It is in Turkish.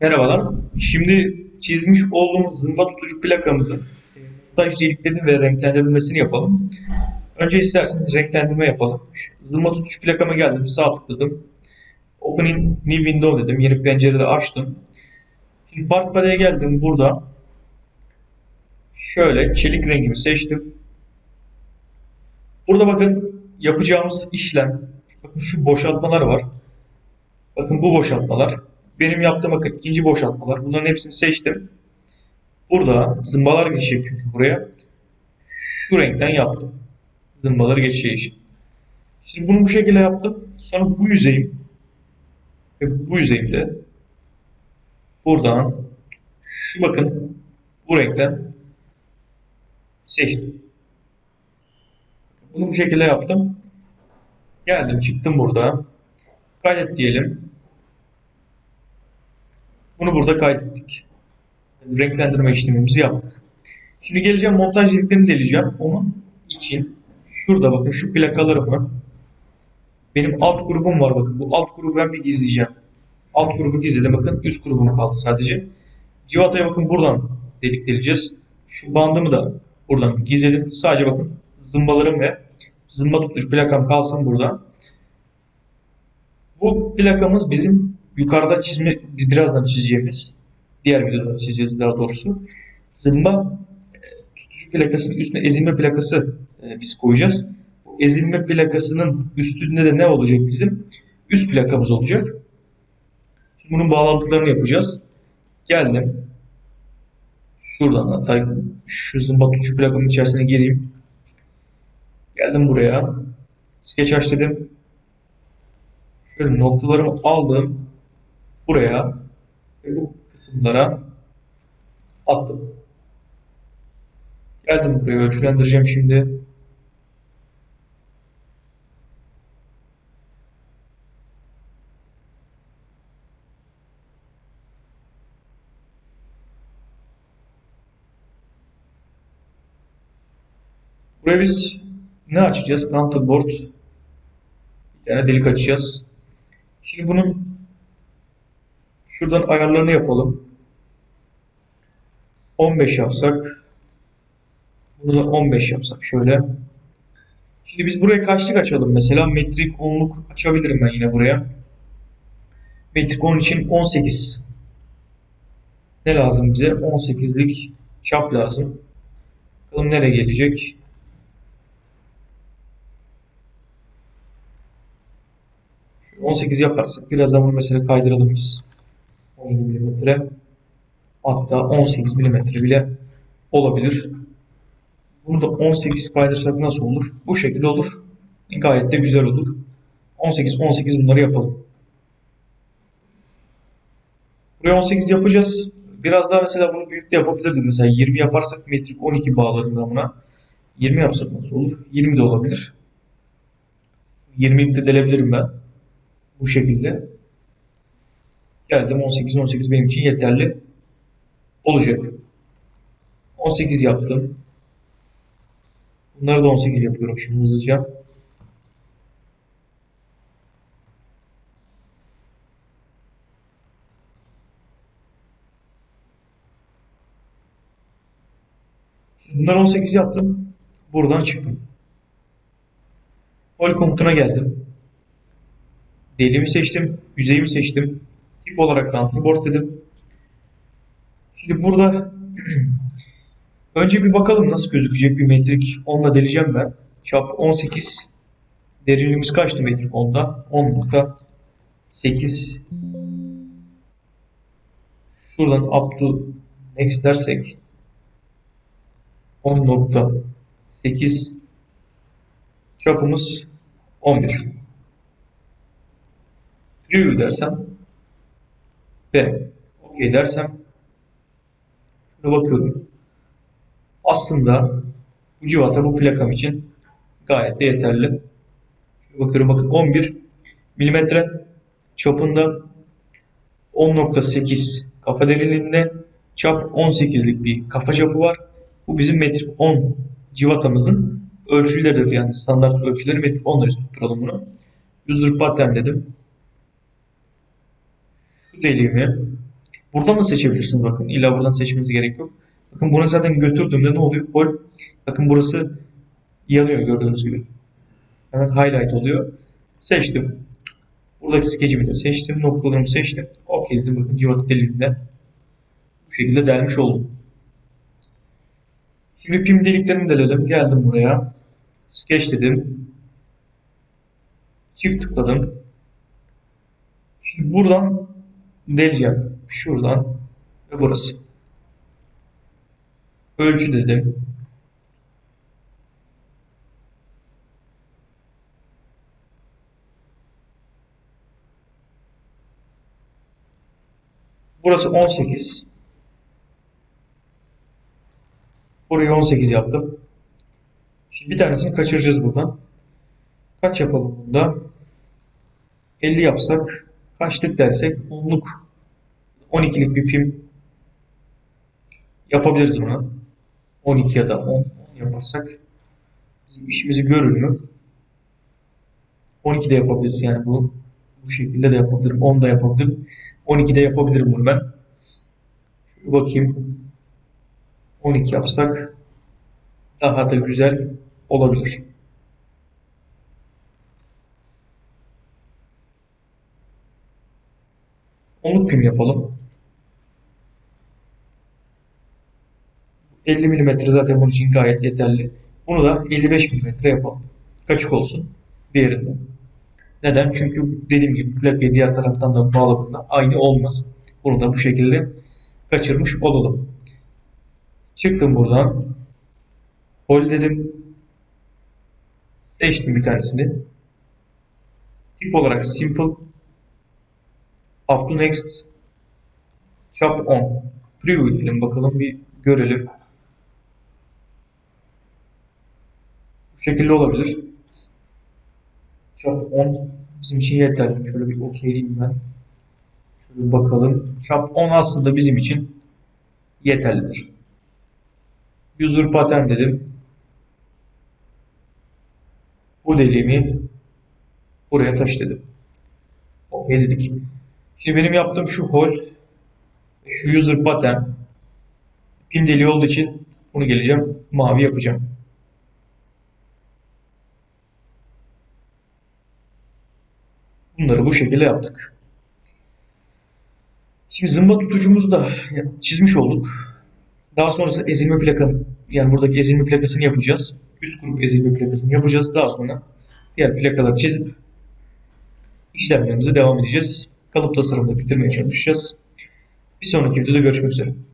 Merhabalar. Şimdi çizmiş olduğumuz zımba tutucu plakamızın e, montaj deliklerini ve renklendirilmesini yapalım. Önce isterseniz renklendirme yapalım. Zımba tutucu plakama geldim. Sağ tıkladım. Open in new window dedim. Yeni pencerede açtım. Şimdi part palet'e geldim. Burada şöyle çelik rengimi seçtim. Burada bakın yapacağımız işlem. Bakın şu boşaltmalar var. Bakın bu boşaltmalar. Benim yaptığım bakın ikinci boşaltmalar. Bunların hepsini seçtim. Burada zımbalar geçecek çünkü buraya. Şu renkten yaptım. Zımbaları geçeceği için. Şimdi bunu bu şekilde yaptım. Sonra bu yüzeyim ve bu yüzeyimde buradan şu bakın bu renkten seçtim. Bunu bu şekilde yaptım. Geldim çıktım burada. Kaydet diyelim. Bunu burada kaydettik. Renklendirme işlemimizi yaptık. Şimdi geleceğim montaj deliklerini deleceğim. Onun için şurada bakın şu plakalarımı benim alt grubum var bakın. Bu alt grubu ben bir gizleyeceğim. Alt grubu gizledim bakın. Üst grubum kaldı sadece. Civata'ya bakın buradan delik deleceğiz. Şu bandımı da buradan gizledim. Sadece bakın zımbalarım ve zımba tutucu plakam kalsın burada. Bu plakamız bizim yukarıda çizme, birazdan çizeceğimiz, diğer videoda çizeceğiz daha doğrusu. Zımba e, tutucu plakasının üstüne ezilme plakası e, biz koyacağız. Bu ezilme plakasının üstünde de ne olacak bizim? Üst plakamız olacak. Şimdi bunun bağlantılarını yapacağız. Geldim. Şuradan hatta şu zımba tutucu plakamın içerisine gireyim. Geldim buraya. Sketch aç dedim. Şöyle noktalarımı aldım. Buraya ve bu kısımlara attım. Geldim buraya ölçülendireceğim şimdi. Buraya biz ne açacağız? Counterboard. Bir tane delik açacağız. Şimdi bunun şuradan ayarlarını yapalım. 15 yapsak. Bunu da 15 yapsak şöyle. Şimdi biz buraya kaçlık açalım mesela? Metrik 10'luk açabilirim ben yine buraya. Metrik 10 için 18. Ne lazım bize? 18'lik çap lazım. Bakalım nereye gelecek? 18 yaparsak birazdan bunu mesela kaydıralım biz. 17 milimetre hatta 18 milimetre bile olabilir. Bunu da 18 kaydırsak nasıl olur? Bu şekilde olur. Gayet de güzel olur. 18 18 bunları yapalım. Buraya 18 yapacağız. Biraz daha mesela bunu büyük de yapabilirdim. Mesela 20 yaparsak metrik 12 bağlarım ben buna. 20 yapsak nasıl olur? 20 de olabilir. 20'lik de delebilirim ben. Bu şekilde. Geldim 18 18 benim için yeterli olacak. 18 yaptım. Bunları da 18 yapıyorum şimdi hızlıca. Şimdi bunları 18 yaptım. Buradan çıktım. Pol komutuna geldim. Deliğimi seçtim. Yüzeyimi seçtim. Tip olarak counterboard dedim. Şimdi burada önce bir bakalım nasıl gözükecek bir metrik. Onunla deleceğim ben. Çap 18. Derinliğimiz kaçtı metrik onda? 10.8 Şuradan up to next dersek 10.8 çapımız 11. Preview dersem ve OK dersem şuna bakıyorum. Aslında bu civata bu plakam için gayet de yeterli. Şuna bakıyorum bakın 11 milimetre çapında 10.8 kafa derinliğinde çap 18'lik bir kafa çapı var. Bu bizim metrik 10 civatamızın ölçüleridir yani standart ölçüleri metrik 10 lira tutturalım bunu. User pattern dedim. Deliğimi Buradan da seçebilirsiniz bakın. İlla buradan seçmenize gerek yok. Bakın bunu zaten götürdüğümde ne oluyor? Hol. Bakın burası yanıyor gördüğünüz gibi. Hemen highlight oluyor. Seçtim. Buradaki skecimi de seçtim. Noktalarımı seçtim. OK dedim. Bakın cıvata deliğinden bu şekilde delmiş oldum. Şimdi pim deliklerimi delelim. Geldim buraya. Sketch dedim. Çift tıkladım. Şimdi buradan deleceğim. Şuradan ve burası. Ölçü dedim. Burası 18. Burayı 18 yaptım. Şimdi bir tanesini kaçıracağız buradan. Kaç yapalım bunda? 50 yapsak kaçlık dersek 10'luk 12'lik bir pim yapabiliriz buna. 12 ya da 10, 10 yaparsak bizim işimizi görür mü? 12 de yapabiliriz yani bu bu şekilde de yapabilirim. 10 da yapabilirim. 12 de yapabilirim bunu ben. Şöyle bakayım. 12 yapsak daha da güzel olabilir. Onluk pim yapalım. 50 mm zaten bunun için gayet yeterli. Bunu da 55 mm yapalım. Kaçık olsun diğerinde. Neden? Çünkü dediğim gibi plakayı diğer taraftan da bağladığında aynı olmaz. Bunu da bu şekilde kaçırmış olalım. Çıktım buradan. Hol dedim. Seçtim bir tanesini. Tip olarak simple. Up next. Chop on. Preview diyelim bakalım bir görelim. Bu şekilde olabilir. Chop on bizim için yeterli. Şöyle bir okeyleyeyim ben. Şöyle bakalım. Chop on aslında bizim için yeterlidir. User pattern dedim. Bu deliğimi buraya taş dedim. OK dedik. Şimdi benim yaptığım şu hol şu user pattern pin deliği olduğu için bunu geleceğim mavi yapacağım. Bunları bu şekilde yaptık. Şimdi zımba tutucumuzu da çizmiş olduk. Daha sonrası ezilme plakanı yani buradaki ezilme plakasını yapacağız. Üst grup ezilme plakasını yapacağız. Daha sonra diğer plakaları çizip işlemlerimize devam edeceğiz. Kalıp tasarımını bitirmeye çalışacağız. Bir sonraki videoda görüşmek üzere.